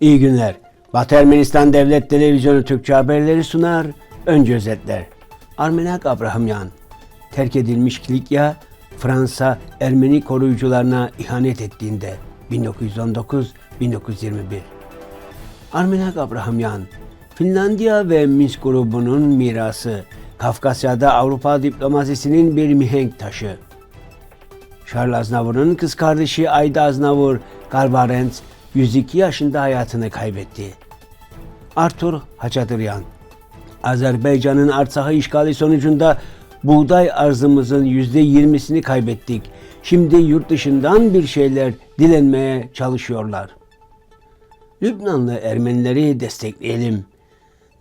İyi günler. Batı Ermenistan Devlet Televizyonu Türkçe haberleri sunar. Önce özetler. Armenak Abrahamyan, terk edilmiş Kilikya, Fransa Ermeni koruyucularına ihanet ettiğinde 1919-1921. Armenak Abrahamyan, Finlandiya ve Minsk grubunun mirası, Kafkasya'da Avrupa diplomasisinin bir mihenk taşı. Charles Aznavur'un kız kardeşi Ayda Aznavur Garbarent 102 yaşında hayatını kaybetti. Artur Haçadıryan Azerbaycan'ın Artsak'ı işgali sonucunda buğday arzımızın %20'sini kaybettik. Şimdi yurt dışından bir şeyler dilenmeye çalışıyorlar. Lübnanlı Ermenileri destekleyelim.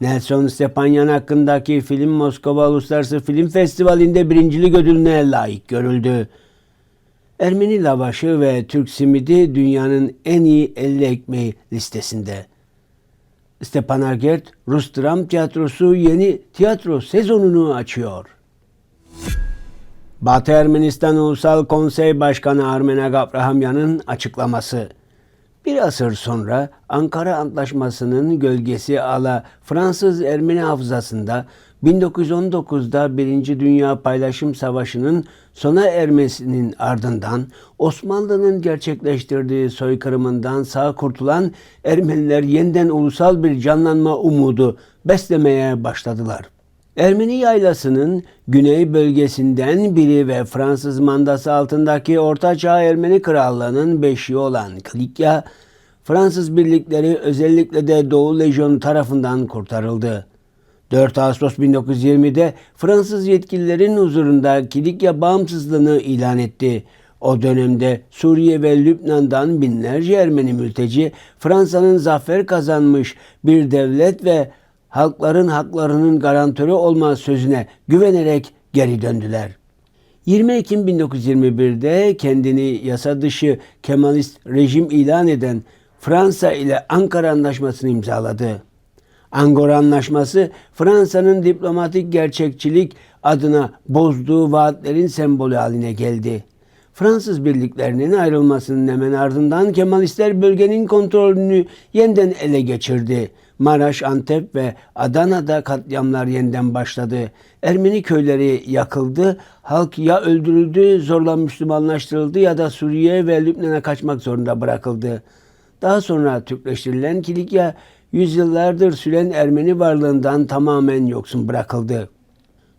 Nelson Stepanyan hakkındaki film Moskova Uluslararası Film Festivali'nde birincilik ödülüne layık görüldü. Ermeni lavaşı ve Türk simidi dünyanın en iyi 50 ekmeği listesinde. Stepanakert Rus Dram Tiyatrosu yeni tiyatro sezonunu açıyor. Batı Ermenistan Ulusal Konsey Başkanı Armenak Abrahamyan'ın açıklaması. Bir asır sonra Ankara Antlaşması'nın gölgesi ala Fransız Ermeni hafızasında 1919'da Birinci Dünya Paylaşım Savaşı'nın sona ermesinin ardından Osmanlı'nın gerçekleştirdiği soykırımından sağ kurtulan Ermeniler yeniden ulusal bir canlanma umudu beslemeye başladılar. Ermeni yaylasının güney bölgesinden biri ve Fransız mandası altındaki Orta Çağ Ermeni Krallığı'nın beşiği olan Klikya, Fransız birlikleri özellikle de Doğu Lejyonu tarafından kurtarıldı. 4 Ağustos 1920'de Fransız yetkililerin huzurunda Kilikya bağımsızlığını ilan etti. O dönemde Suriye ve Lübnan'dan binlerce Ermeni mülteci Fransa'nın zafer kazanmış bir devlet ve halkların haklarının garantörü olma sözüne güvenerek geri döndüler. 20 Ekim 1921'de kendini yasa dışı Kemalist rejim ilan eden Fransa ile Ankara Anlaşması'nı imzaladı. Angora Anlaşması Fransa'nın diplomatik gerçekçilik adına bozduğu vaatlerin sembolü haline geldi. Fransız birliklerinin ayrılmasının hemen ardından Kemalistler bölgenin kontrolünü yeniden ele geçirdi. Maraş, Antep ve Adana'da katliamlar yeniden başladı. Ermeni köyleri yakıldı, halk ya öldürüldü, zorla Müslümanlaştırıldı ya da Suriye ve Lübnan'a kaçmak zorunda bırakıldı. Daha sonra Türkleştirilen Kilikya yüzyıllardır süren Ermeni varlığından tamamen yoksun bırakıldı.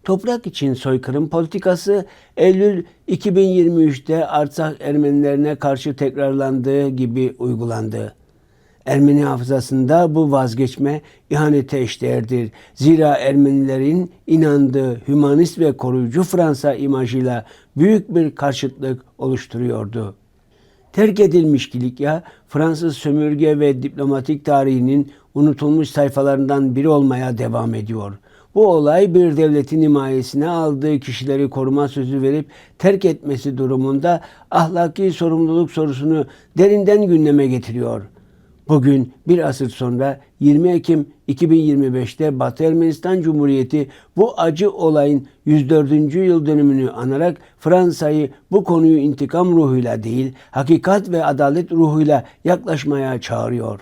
Toprak için soykırım politikası Eylül 2023'te Artsakh Ermenilerine karşı tekrarlandığı gibi uygulandı. Ermeni hafızasında bu vazgeçme ihanete eşdeğerdir. Zira Ermenilerin inandığı hümanist ve koruyucu Fransa imajıyla büyük bir karşıtlık oluşturuyordu. Terk edilmiş Kilikya, Fransız sömürge ve diplomatik tarihinin unutulmuş sayfalarından biri olmaya devam ediyor. Bu olay bir devletin himayesine aldığı kişileri koruma sözü verip terk etmesi durumunda ahlaki sorumluluk sorusunu derinden gündeme getiriyor. Bugün bir asır sonra 20 Ekim 2025'te Batı Ermenistan Cumhuriyeti bu acı olayın 104. yıl dönümünü anarak Fransa'yı bu konuyu intikam ruhuyla değil, hakikat ve adalet ruhuyla yaklaşmaya çağırıyor.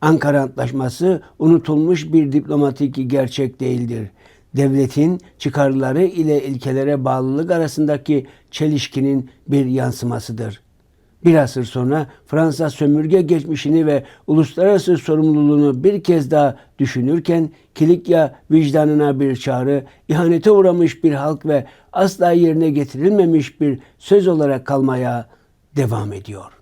Ankara Antlaşması unutulmuş bir diplomatik gerçek değildir. Devletin çıkarları ile ilkelere bağlılık arasındaki çelişkinin bir yansımasıdır. Bir asır sonra Fransa sömürge geçmişini ve uluslararası sorumluluğunu bir kez daha düşünürken Kilikya vicdanına bir çağrı, ihanete uğramış bir halk ve asla yerine getirilmemiş bir söz olarak kalmaya devam ediyor.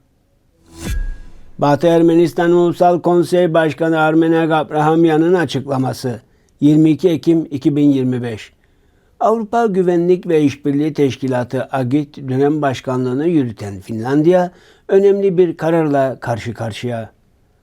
Batı Ermenistan Ulusal Konsey Başkanı Armenak Abrahamyan'ın açıklaması 22 Ekim 2025 Avrupa Güvenlik ve İşbirliği Teşkilatı AGİT dönem başkanlığını yürüten Finlandiya önemli bir kararla karşı karşıya.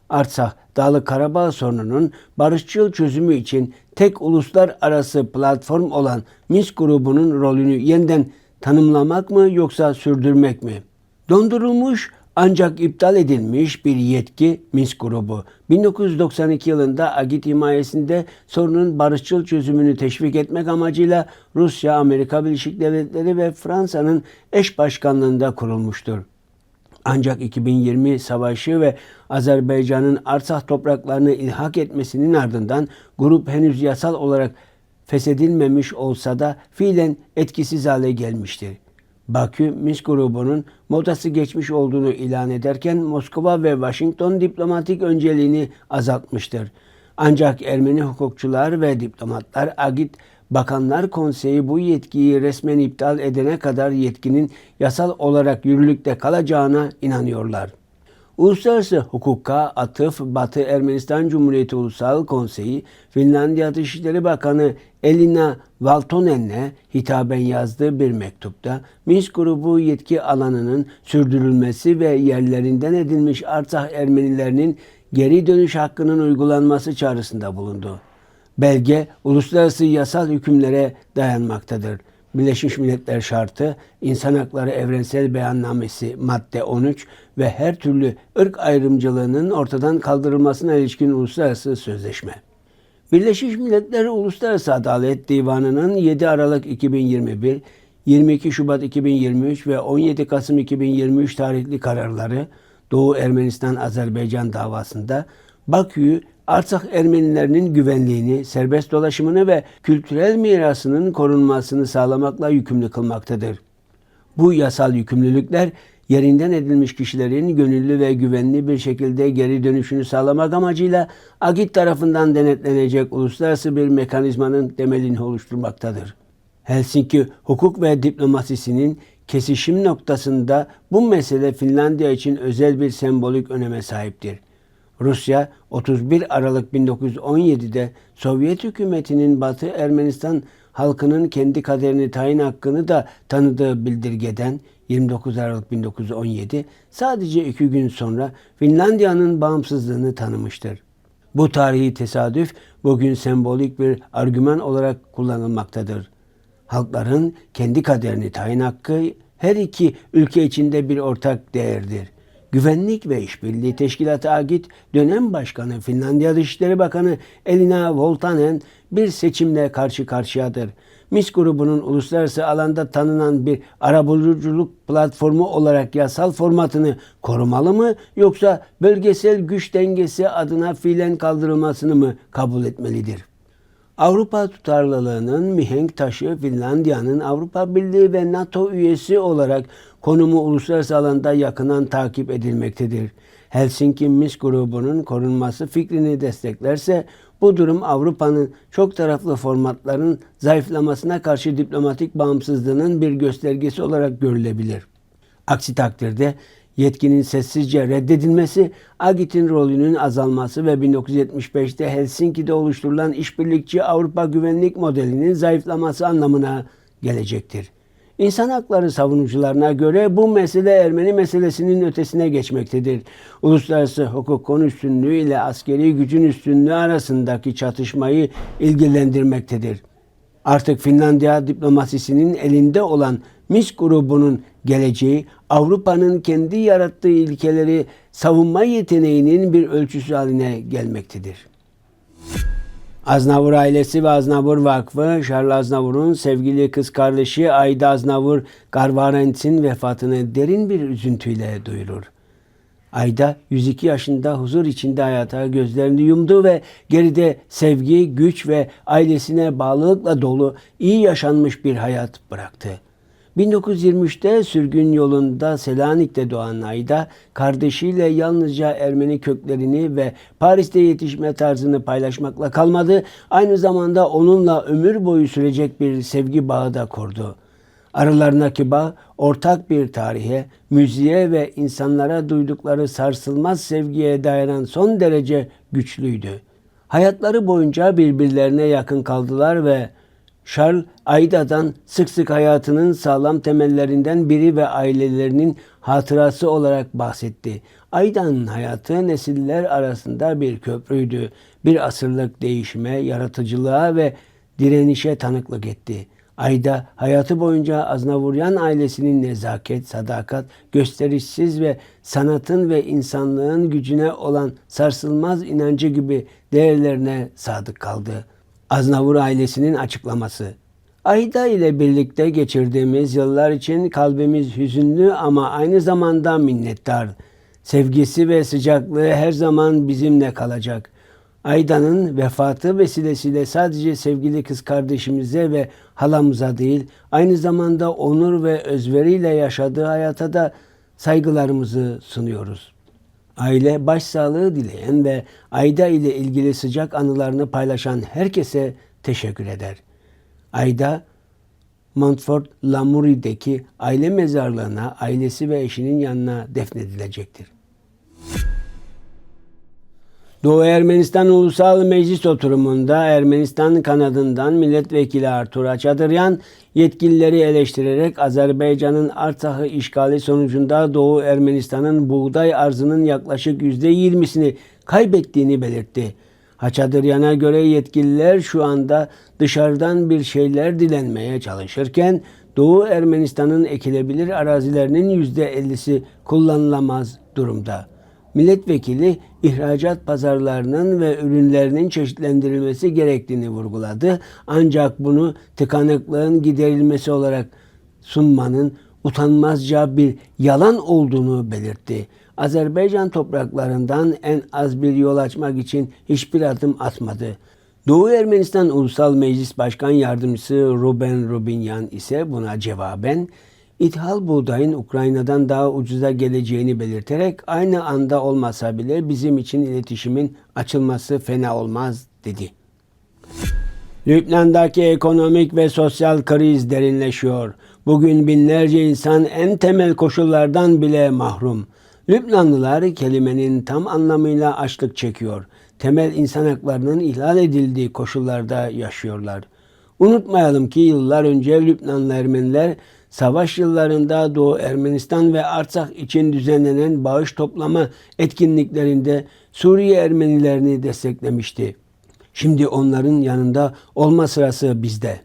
Artsakh, Dağlık Karabağ sorununun barışçıl çözümü için tek uluslararası platform olan Minsk grubunun rolünü yeniden tanımlamak mı yoksa sürdürmek mi? Dondurulmuş ancak iptal edilmiş bir yetki Minsk grubu 1992 yılında Agit himayesinde sorunun barışçıl çözümünü teşvik etmek amacıyla Rusya, Amerika Birleşik Devletleri ve Fransa'nın eş başkanlığında kurulmuştur. Ancak 2020 savaşı ve Azerbaycan'ın Artsakh topraklarını ilhak etmesinin ardından grup henüz yasal olarak feshedilmemiş olsa da fiilen etkisiz hale gelmiştir. Bakü, Minsk grubunun modası geçmiş olduğunu ilan ederken Moskova ve Washington diplomatik önceliğini azaltmıştır. Ancak Ermeni hukukçular ve diplomatlar Agit Bakanlar Konseyi bu yetkiyi resmen iptal edene kadar yetkinin yasal olarak yürürlükte kalacağına inanıyorlar. Uluslararası hukuka atıf Batı Ermenistan Cumhuriyeti Ulusal Konseyi, Finlandiya Dışişleri Bakanı Elina Valtonen'e hitaben yazdığı bir mektupta Minsk grubu yetki alanının sürdürülmesi ve yerlerinden edilmiş Artsakh Ermenilerinin geri dönüş hakkının uygulanması çağrısında bulundu. Belge uluslararası yasal hükümlere dayanmaktadır. Birleşmiş Milletler Şartı, İnsan Hakları Evrensel Beyannamesi madde 13 ve her türlü ırk ayrımcılığının ortadan kaldırılmasına ilişkin uluslararası sözleşme. Birleşmiş Milletler Uluslararası Adalet Divanı'nın 7 Aralık 2021, 22 Şubat 2023 ve 17 Kasım 2023 tarihli kararları Doğu Ermenistan-Azerbaycan davasında Bakü'yü Artsakh Ermenilerinin güvenliğini, serbest dolaşımını ve kültürel mirasının korunmasını sağlamakla yükümlü kılmaktadır. Bu yasal yükümlülükler yerinden edilmiş kişilerin gönüllü ve güvenli bir şekilde geri dönüşünü sağlamak amacıyla AGİT tarafından denetlenecek uluslararası bir mekanizmanın temelini oluşturmaktadır. Helsinki hukuk ve diplomasisinin kesişim noktasında bu mesele Finlandiya için özel bir sembolik öneme sahiptir. Rusya 31 Aralık 1917'de Sovyet hükümetinin Batı Ermenistan halkının kendi kaderini tayin hakkını da tanıdığı bildirgeden 29 Aralık 1917 sadece iki gün sonra Finlandiya'nın bağımsızlığını tanımıştır. Bu tarihi tesadüf bugün sembolik bir argüman olarak kullanılmaktadır. Halkların kendi kaderini tayin hakkı her iki ülke içinde bir ortak değerdir. Güvenlik ve İşbirliği Teşkilatı AGİT dönem başkanı Finlandiya Dışişleri Bakanı Elina Voltanen bir seçimle karşı karşıyadır. MIS grubunun uluslararası alanda tanınan bir arabuluculuk platformu olarak yasal formatını korumalı mı yoksa bölgesel güç dengesi adına fiilen kaldırılmasını mı kabul etmelidir? Avrupa tutarlılığının mihenk taşı Finlandiya'nın Avrupa Birliği ve NATO üyesi olarak konumu uluslararası alanda yakından takip edilmektedir. Helsinki Minsk grubunun korunması fikrini desteklerse bu durum Avrupa'nın çok taraflı formatların zayıflamasına karşı diplomatik bağımsızlığının bir göstergesi olarak görülebilir. Aksi takdirde yetkinin sessizce reddedilmesi, Agit'in rolünün azalması ve 1975'te Helsinki'de oluşturulan işbirlikçi Avrupa güvenlik modelinin zayıflaması anlamına gelecektir. İnsan hakları savunucularına göre bu mesele Ermeni meselesinin ötesine geçmektedir. Uluslararası hukuk konu üstünlüğü ile askeri gücün üstünlüğü arasındaki çatışmayı ilgilendirmektedir. Artık Finlandiya diplomasisinin elinde olan MIS grubunun geleceği Avrupa'nın kendi yarattığı ilkeleri savunma yeteneğinin bir ölçüsü haline gelmektedir. Aznavur ailesi ve Aznavur Vakfı, Charles Aznavur'un sevgili kız kardeşi Ayda Aznavur Garvarent'in vefatını derin bir üzüntüyle duyurur. Ayda 102 yaşında huzur içinde hayata gözlerini yumdu ve geride sevgi, güç ve ailesine bağlılıkla dolu iyi yaşanmış bir hayat bıraktı. 1923'te sürgün yolunda Selanik'te doğan Ayda, kardeşiyle yalnızca Ermeni köklerini ve Paris'te yetişme tarzını paylaşmakla kalmadı, aynı zamanda onunla ömür boyu sürecek bir sevgi bağı da kurdu. Aralarındaki bağ ortak bir tarihe, müziğe ve insanlara duydukları sarsılmaz sevgiye dayanan son derece güçlüydü. Hayatları boyunca birbirlerine yakın kaldılar ve Charles Aida'dan sık sık hayatının sağlam temellerinden biri ve ailelerinin hatırası olarak bahsetti. Aida'nın hayatı nesiller arasında bir köprüydü. Bir asırlık değişime, yaratıcılığa ve direnişe tanıklık etti. Ayda hayatı boyunca Aznavuryan ailesinin nezaket, sadakat, gösterişsiz ve sanatın ve insanlığın gücüne olan sarsılmaz inancı gibi değerlerine sadık kaldı. Aznavur ailesinin açıklaması. Ayda ile birlikte geçirdiğimiz yıllar için kalbimiz hüzünlü ama aynı zamanda minnettar. Sevgisi ve sıcaklığı her zaman bizimle kalacak. Ayda'nın vefatı vesilesiyle sadece sevgili kız kardeşimize ve halamıza değil, aynı zamanda onur ve özveriyle yaşadığı hayata da saygılarımızı sunuyoruz. Aile başsağlığı dileyen ve Ayda ile ilgili sıcak anılarını paylaşan herkese teşekkür eder. Ayda, Montfort Lamoury'deki aile mezarlığına ailesi ve eşinin yanına defnedilecektir. Doğu Ermenistan Ulusal Meclis oturumunda Ermenistan kanadından milletvekili Artur Açadıryan yetkilileri eleştirerek Azerbaycan'ın Artsak'ı işgali sonucunda Doğu Ermenistan'ın buğday arzının yaklaşık %20'sini kaybettiğini belirtti. Haçadıryan'a göre yetkililer şu anda dışarıdan bir şeyler dilenmeye çalışırken Doğu Ermenistan'ın ekilebilir arazilerinin %50'si kullanılamaz durumda. Milletvekili ihracat pazarlarının ve ürünlerinin çeşitlendirilmesi gerektiğini vurguladı. Ancak bunu tıkanıklığın giderilmesi olarak sunmanın utanmazca bir yalan olduğunu belirtti. Azerbaycan topraklarından en az bir yol açmak için hiçbir adım atmadı. Doğu Ermenistan Ulusal Meclis Başkan Yardımcısı Ruben Rubinyan ise buna cevaben ithal buğdayın Ukrayna'dan daha ucuza geleceğini belirterek aynı anda olmasa bile bizim için iletişimin açılması fena olmaz dedi. Lübnan'daki ekonomik ve sosyal kriz derinleşiyor. Bugün binlerce insan en temel koşullardan bile mahrum. Lübnanlılar kelimenin tam anlamıyla açlık çekiyor. Temel insan haklarının ihlal edildiği koşullarda yaşıyorlar. Unutmayalım ki yıllar önce Lübnanlı Ermeniler savaş yıllarında Doğu Ermenistan ve Artsak için düzenlenen bağış toplama etkinliklerinde Suriye Ermenilerini desteklemişti. Şimdi onların yanında olma sırası bizde.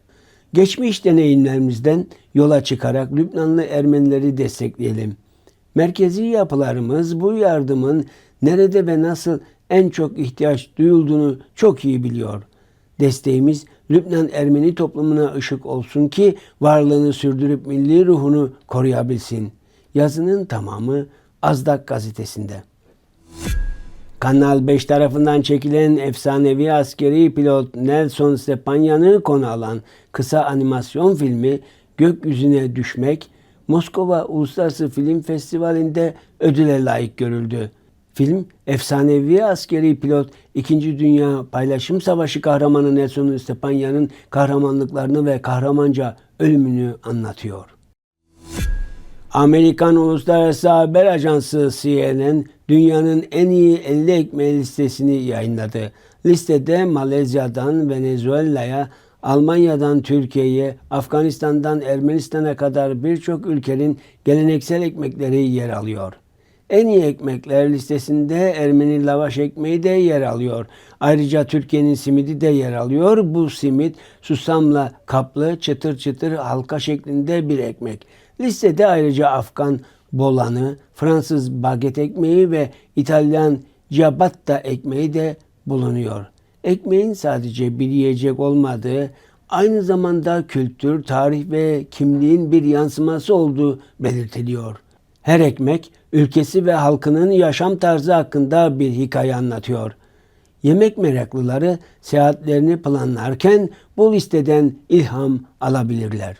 Geçmiş deneyimlerimizden yola çıkarak Lübnanlı Ermenileri destekleyelim. Merkezi yapılarımız bu yardımın nerede ve nasıl en çok ihtiyaç duyulduğunu çok iyi biliyor. Desteğimiz Lübnan Ermeni toplumuna ışık olsun ki varlığını sürdürüp milli ruhunu koruyabilsin. Yazının tamamı Azdak gazetesinde. Kanal 5 tarafından çekilen efsanevi askeri pilot Nelson Stepanyan'ı konu alan kısa animasyon filmi Gökyüzüne Düşmek, Moskova Uluslararası Film Festivali'nde ödüle layık görüldü. Film, efsanevi askeri pilot 2. Dünya Paylaşım Savaşı kahramanı Nelson Stepanyan'ın kahramanlıklarını ve kahramanca ölümünü anlatıyor. Amerikan Uluslararası Haber Ajansı CNN dünyanın en iyi 50 ekmeği listesini yayınladı. Listede Malezya'dan Venezuela'ya, Almanya'dan Türkiye'ye, Afganistan'dan Ermenistan'a kadar birçok ülkenin geleneksel ekmekleri yer alıyor. En iyi ekmekler listesinde Ermeni lavaş ekmeği de yer alıyor. Ayrıca Türkiye'nin simidi de yer alıyor. Bu simit susamla kaplı çıtır çıtır halka şeklinde bir ekmek. Listede ayrıca Afgan bolanı, Fransız baget ekmeği ve İtalyan ciabatta ekmeği de bulunuyor. Ekmeğin sadece bir yiyecek olmadığı, aynı zamanda kültür, tarih ve kimliğin bir yansıması olduğu belirtiliyor. Her ekmek ülkesi ve halkının yaşam tarzı hakkında bir hikaye anlatıyor. Yemek meraklıları seyahatlerini planlarken bu listeden ilham alabilirler.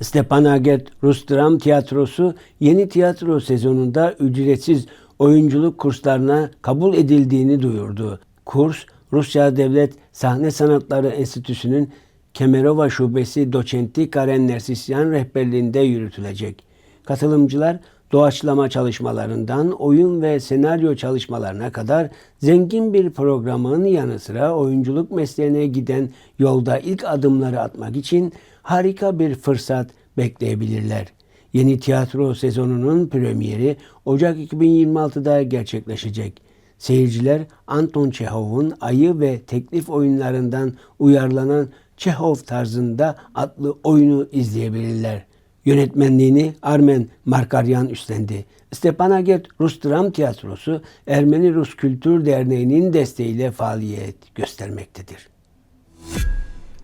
Stepanaget Rus Dram Tiyatrosu yeni tiyatro sezonunda ücretsiz oyunculuk kurslarına kabul edildiğini duyurdu. Kurs, Rusya Devlet Sahne Sanatları Enstitüsü'nün Kemerova Şubesi doçenti Karen Nersisyan rehberliğinde yürütülecek. Katılımcılar doğaçlama çalışmalarından oyun ve senaryo çalışmalarına kadar zengin bir programın yanı sıra oyunculuk mesleğine giden yolda ilk adımları atmak için harika bir fırsat bekleyebilirler. Yeni tiyatro sezonunun premieri Ocak 2026'da gerçekleşecek. Seyirciler Anton Çehov'un Ayı ve Teklif oyunlarından uyarlanan Çehov tarzında adlı oyunu izleyebilirler. Yönetmenliğini Armen Markaryan üstlendi. Stepanaget Rus Dram Tiyatrosu Ermeni Rus Kültür Derneği'nin desteğiyle faaliyet göstermektedir.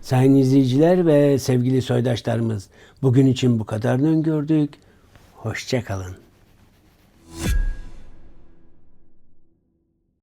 Sayın izleyiciler ve sevgili soydaşlarımız bugün için bu kadarını öngördük. Hoşçakalın.